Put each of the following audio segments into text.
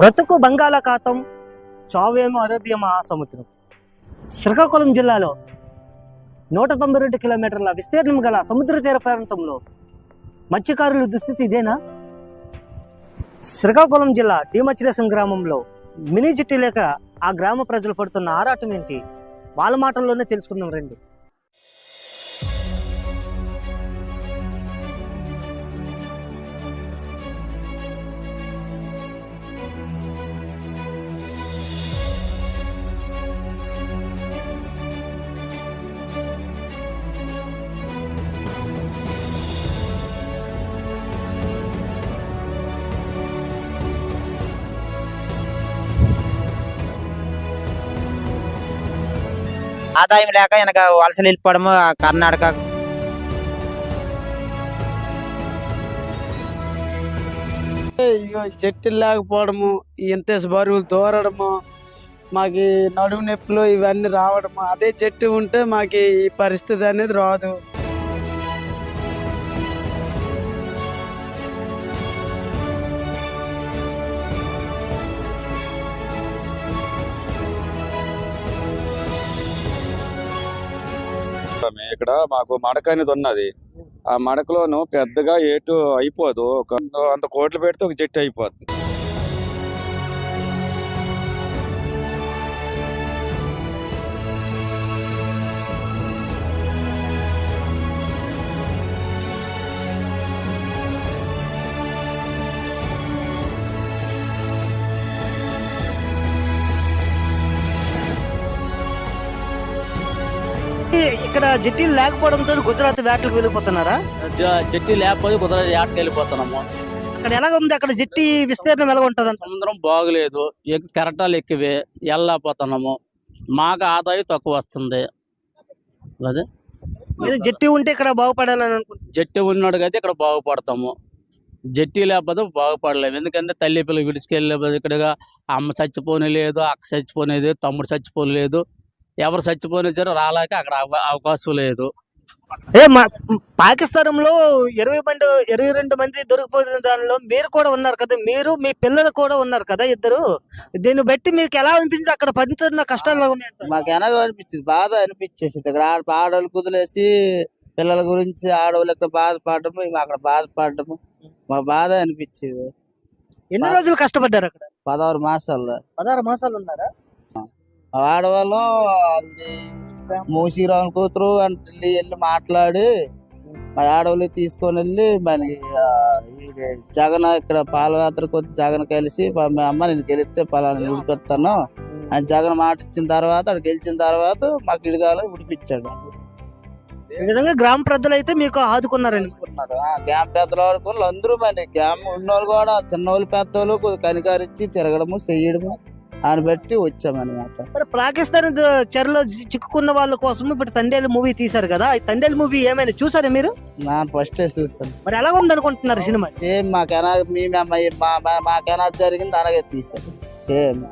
బ్రతుకు బంగాళాఖాతం చావేమో అరేబియా మహాసముద్రం శ్రీకాకుళం జిల్లాలో నూట తొంభై రెండు కిలోమీటర్ల విస్తీర్ణం గల సముద్ర తీర ప్రాంతంలో మత్స్యకారుల దుస్థితి ఇదేనా? శ్రీకాకుళం జిల్లా డిమచిరేసం గ్రామంలో మినీ చిట్టి లేక ఆ గ్రామ ప్రజలు పడుతున్న ఆరాటం ఏంటి? వాళ్ళ మాటల్లోనే తెలుసుకుందాం రండి. ఆదాయం లేక వెనక వలసలు వెళ్ళిపోవడము కర్ణాటక. ఇగో చెట్టులు లేకపోవడము ఇంత బరువులు దూరడము మాకు నడుము నొప్పులు ఇవన్నీ రావడము అదే చెట్టు ఉంటే మాకు ఈ పరిస్థితి అనేది రాదు. ఇక్కడ మాకు మడక అనేది ఉన్నది. ఆ మడకలోను పెద్దగా ఏటు అయిపోదు. ఒక అంత కోట్లు పెడితే ఒక జట్టు అయిపోతుంది ఇక్కడ జట్టీలు లేకపోవడంతో గుజరాత్ వేటలకు వెళ్ళిపోతున్నారా? జట్టి లేకపోతే కుదరదు ఆటకి వెళ్ళిపోతున్నాము. అక్కడ ఎలాగ ఉంది అక్కడ జట్టి విస్తీర్ణం ఎలా ఉంటుంది సముద్రం బాగులేదు. కెరటాలు ఎక్కువే వెళ్ళలేకపోతున్నాము. మాకు ఆదాయం తక్కువ వస్తుంది. అదే జట్టి ఉంటే ఇక్కడ బాగుపడాలని అనుకుంటున్నాను జట్టి ఉన్నాడుకైతే ఇక్కడ బాగుపడతాము. జట్టి లేకపోతే బాగుపడలేము. ఎందుకంటే తల్లి పిల్లలు విడిచికెళ్ళలేదు ఇక్కడగా అమ్మ చచ్చిపోని లేదు అక్క చచ్చిపోనేది తమ్ముడు చచ్చిపోలేదు. ఎవరు చచ్చిపోనిచ్చారో రాలేక అక్కడ అవ- అవకాశం లేదు. ఏ మా పాకిస్తానంలో ఇరవై మంది ఇరవై రెండు మంది దొరికిపోయిన దానిలో మీరు కూడా ఉన్నారు కదా మీరు మీ పిల్లలు కూడా ఉన్నారు కదా ఇద్దరు. దీన్ని బట్టి మీకు ఎలా అనిపించింది? అక్కడ పడుతున్న కష్టాలు? మాకు ఎనగ అనిపించింది బాధ అనిపించేసింది. ఇక్కడ ఆడ ఆడవాళ్ళు కుదిలేసి పిల్లల గురించి ఆడవాళ్ళు ఇక్కడ బాధపడము అక్కడ బాధపడము మా బాధ అనిపించేది. ఎన్ని రోజులు కష్టపడ్డారు అక్కడ? పదహారు మాసాల్లో. పదహారు మాసాలు ఉన్నారా? ఆడవాళ్ళు మూసిరావు కూతురు అంటే వెళ్ళి మాట్లాడి మా ఆడవాళ్ళు తీసుకొని వెళ్ళి మరి ఈడ జగన్ ఇక్కడ పాలయాత్ర కొద్ది జగన్ కలిసి "మా- అమ్మ నేను గెలిస్తే పలానా ఉడిపిస్తాను అని జగన్ మాట ఇచ్చిన తర్వాత అక్కడ గెలిచిన తర్వాత మాకు ఇడిదాలు ఉడిపించాడు ఈ విధంగా గ్రామ ప్రజలు అయితే మీకు ఆదుకున్నారండి. అనుకున్నారు గ్యామ్ పెద్దలు ఆడుకుని అందరూ మరి గ్యామ్ ఉన్నోళ్ళు కూడా చిన్నోళ్ళు పెద్దోళ్ళు కనికారిచ్చి తిరగడము చెయ్యడము అని బట్టి వచ్చామన్నమాట. మరి పాకిస్తాన్ చెరలో చిక్కుకున్న వాళ్ళ కోసం ఇప్పుడు తండేలు మూవీ తీశారు కదా ఈ తండేలు మూవీ ఏమైనా చూసారా మీరు? నా ఫస్ట్ చూసాను. మరి ఎలా ఉంది అనుకుంటున్నారు సినిమా? సేమ్ మాకెనా మీ మా- మా- మా- మాకెనా జరిగింది అలాగే తీసాడు సేమ్.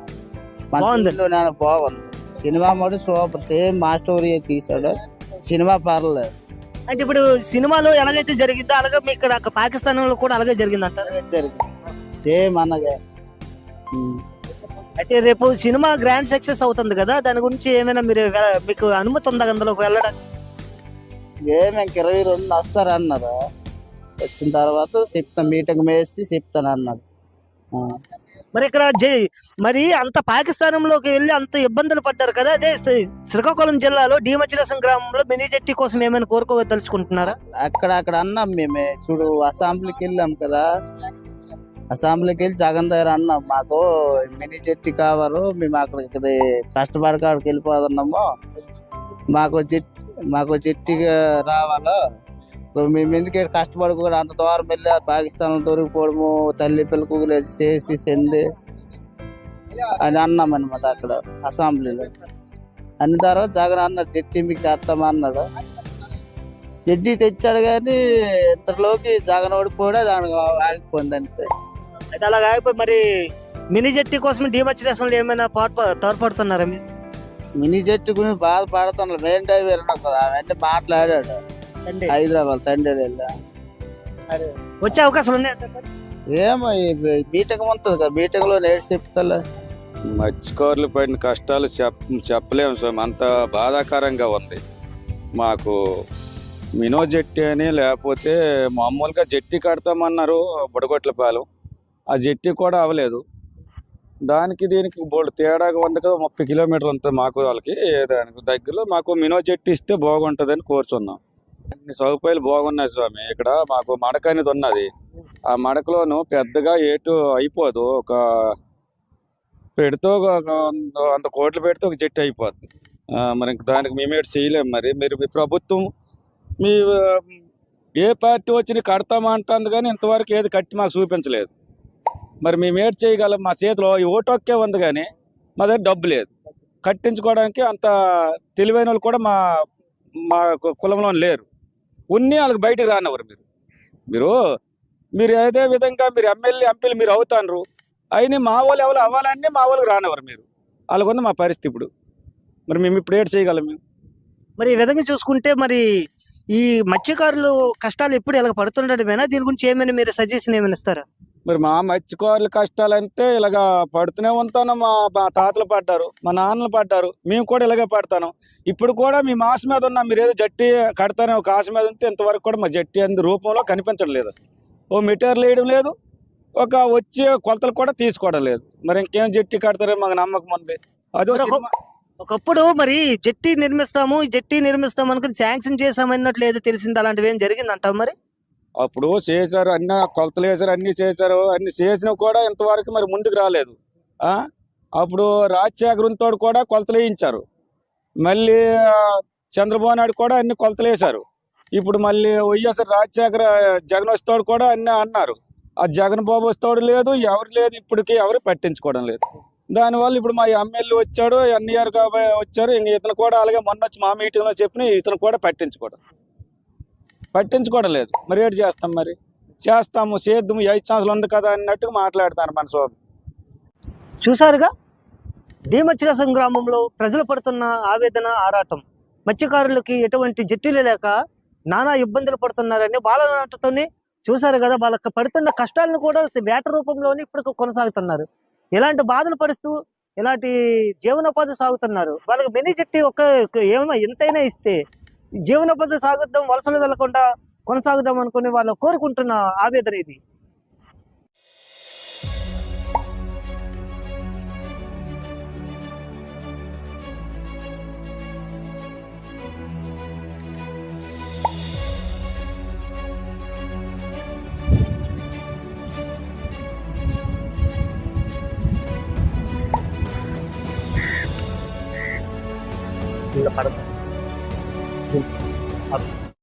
బాగుంది. నేను బాగుంది. సినిమా మటు సూపర్. సేమ్ మా స్టోరీ తీసాడు సినిమా పర్లేదు అంటే ఇప్పుడు సినిమాలో ఎలాగైతే జరిగిందో అలాగే మీ ఇక్కడ పాకిస్తాన్లో కూడా అలాగే జరిగింది అంటారు జరిగింది. సేమ్ అన్నగే. అయితే రేపు సినిమా గ్రాండ్ సక్సెస్ అవుతుంది కదా దాని గురించి ఏమైనా మీరు మీకు అనుమతి ఉందా అందులోకి వెళ్ళడానికి? ఏం ఇంక ఇరవై రెండు వస్తారన్నారు వచ్చిన తర్వాత చెప్తాను మీటింగ్ వేసి చెప్తాను అన్నాడు. ఆ. మరి ఇక్కడ జై- మరి అంత పాకిస్తానంలోకి వెళ్ళి అంత ఇబ్బందులు పడ్డారు కదా అదే శ్రీ- శ్రీకాకుళం జిల్లాలో డీమచిరసం గ్రామంలో మినీ జట్టి కోసం ఏమైనా కోరుకోదలుచుకుంటున్నారా అక్కడ అక్కడ అన్నాం మేమే. చూడు అసెంబ్లీకి వెళ్ళాం కదా. అసెంబ్లీకి వెళ్ళి జగన్ దగ్గర అన్నాం. మాకు మినీ జట్టి కావారు మేము అక్కడ ఇక్కడ కష్టపడి అక్కడికి వెళ్ళిపోతున్నాము. మాకు జట్టి మాకు జట్టిగా రావాలి? మేము ఎందుకు కష్టపడి కూడా అంత దూరం వెళ్ళి పాకిస్తాన్ దొరికిపోవడము తల్లి పిల్ల చేసి చెంది అని అన్నాం అనమాట అక్కడ అసెంబ్లీలో. అన్న తర్వాత జగన్ అన్నాడు జట్టి మీకు తెస్తామన్నాడు జడ్డి తెచ్చాడు కానీ ఇంతలోకి జగన్ ఓడిపోయాడు దానికి ఆగిపోయింది అంతే. అయితే అలా కాకపోతే మరి మినీ జట్టి కోసం డీమచిరసంలో ఏమైనా పాటు తోడ్పడుతున్నారా మీరు? మినీ జట్టు గురించి బాధపడుతున్నాడు మెయిన్ డ్రైవర్ కదా అవన్నీ మాట్లాడాడు తండ్రి. హైదరాబాద్ తండ్రి వెళ్ళా. వచ్చే అవకాశాలు ఉన్నాయి ఏమో ఈ బీటెక్ ఉంటుంది కదా బీటెక్లో నేర్చి చెప్తా మత్స్యకారులు పడిన కష్టాలు చెప్ చెప్పలేము స్వామి. అంత బాధాకరంగా ఉంది. మాకు మినో జట్టి అని లేకపోతే మామూలుగా జట్టి కడతామన్నారు బుడగొట్లపాలెం ఆ జట్టి కూడా అవ్వలేదు. దానికి దీనికి బోల్డ్ తేడాగా ఉంది కదా ముప్పై కిలోమీటర్లు ఉంటుంది మాకు వాళ్ళకి దానికి దగ్గరలో మాకు మినో జట్టి ఇస్తే బాగుంటుందని కోరుచున్నాం. అన్ని సౌకర్యాలు బాగున్నాయి స్వామి. ఇక్కడ మాకు మడక అనేది ఉన్నది. ఆ మడకలోను పెద్దగా ఏటు అయిపోదు. ఒక పెడితే ఒక అంత కోట్లు పెడితే ఒక జట్టు అయిపోద్ది. మరి దానికి మేమేటి చేయలేము మరి. మీరు మీ ప్రభుత్వం మీ ఏ పార్టీ వచ్చి కడతామంటుంది కానీ ఇంతవరకు ఏది కట్టి మాకు చూపించలేదు. మరి మేము ఏడ్ చేయగలం? మా చేతిలో ఈ ఓటు ఉంది కానీ మా దగ్గర డబ్బు లేదు. కట్టించుకోవడానికి అంత తెలివైన వాళ్ళు కూడా మా మా కులంలో లేరు. ఉన్ని వాళ్ళకి బయటకు రానివ్వరు మీరు. మీరు మీరు ఏదే విధంగా మీరు ఎమ్మెల్యే ఎంపీలు మీరు అవుతారు అయినా మా వాళ్ళు ఎవరు అవ్వాలన్నీ మా వాళ్ళకి రానివ్వరు మీరు. వాళ్ళకుంది మా పరిస్థితి ఇప్పుడు. మరి మేము ఇప్పుడు ఏడ్ చేయగలం మేము? మరి ఈ విధంగా చూసుకుంటే మరి ఈ మత్స్యకారులు కష్టాలు ఎప్పుడు ఇలా పడుతుండడమేనా దీని గురించి ఏమైనా మీరు సజెషన్ ఏమైనా ఇస్తారా? మరి మా మత్స్యకారుల కష్టాలంటే ఇలాగా పడుతూనే ఉంటాను మా మా తాతలు పడ్డారు మా నాన్నలు పడ్డారు మేము కూడా ఇలాగే పడతాను. ఇప్పుడు కూడా మీ మాస మీద ఉన్న మీరు ఏదో జట్టి కడతానే ఒక ఆశ మీద ఉంటే ఇంతవరకు కూడా మా జట్టి అందు రూపంలో కనిపించడం లేదు అసలు. ఓ మెటీరియల్ వేయడం లేదు ఒక వచ్చే కొలతలు కూడా తీసుకోవడం లేదు. మరి ఇంకేం జట్టి కడతారో మాకు నమ్మకం ఉంది. అదో. ఒకప్పుడు మరి జట్టి నిర్మిస్తాము జట్టి నిర్మిస్తాము అనుకుని శాంక్షన్ చేసామన్నట్లు ఏదో తెలిసింది అలాంటివి ఏం జరిగింది అంటావు మరి? అప్పుడు చేశారు అన్ని కొలతలు వేశారు అన్ని చేశారు. అన్ని చేసినా కూడా ఇంతవరకు మరి ముందుకు రాలేదు. ఆ? అప్పుడు రాజశేఖరంతో కూడా కొలతలు వేయించారు. మళ్ళీ చంద్రబాబు నాయుడు కూడా అన్ని కొలతలు వేశారు. ఇప్పుడు మళ్ళీ వైఎస్ఆర్ రాజశేఖర జగన్ వస్తాడు కూడా అన్ని అన్నారు. ఆ జగన్ బాబు వస్తాడు లేదు ఎవరు లేదు ఇప్పటికి ఎవరు పట్టించుకోవడం లేదు. దానివల్ల ఇప్పుడు మా ఎమ్మెల్యే వచ్చాడు ఎన్ఆర్ వచ్చారు ఇంక ఇతను కూడా అలాగే మొన్న వచ్చి మా మీటింగ్లో చెప్పిన ఇతను కూడా పట్టించుకోవడం. పట్టించుకోవడం లేదు. మరి ఏడు చేస్తాం మరి? చేస్తాము చేద్దాము ఐదు ఛాన్సులు ఉంది కదా అన్నట్టుగా మాట్లాడతాను మన స్వామి. చూసారుగా డీమచ్చిరసం గ్రామంలో ప్రజలు పడుతున్న ఆవేదన ఆరాటం. మత్స్యకారులకి ఎటువంటి జట్టులు లేక నానా ఇబ్బందులు పడుతున్నారని వాళ్ళ నాటతోనే చూసారు కదా వాళ్ళకి పడుతున్న కష్టాలను కూడా వేట రూపంలోనే ఇప్పుడు కొనసాగుతున్నారు. ఇలాంటి బాధలు పడుస్తూ ఇలాంటి జీవనోపాధి సాగుతున్నారు? వాళ్ళకి మినీ జట్టి ఒక ఏమైనా ఎంతైనా ఇస్తే జీవనోపాధి సాగుద్దాం వలసలు వెళ్ళకుండా కొనసాగుదాం అనుకుని వాళ్ళు కోరుకుంటున్న ఆవేదన ఇది.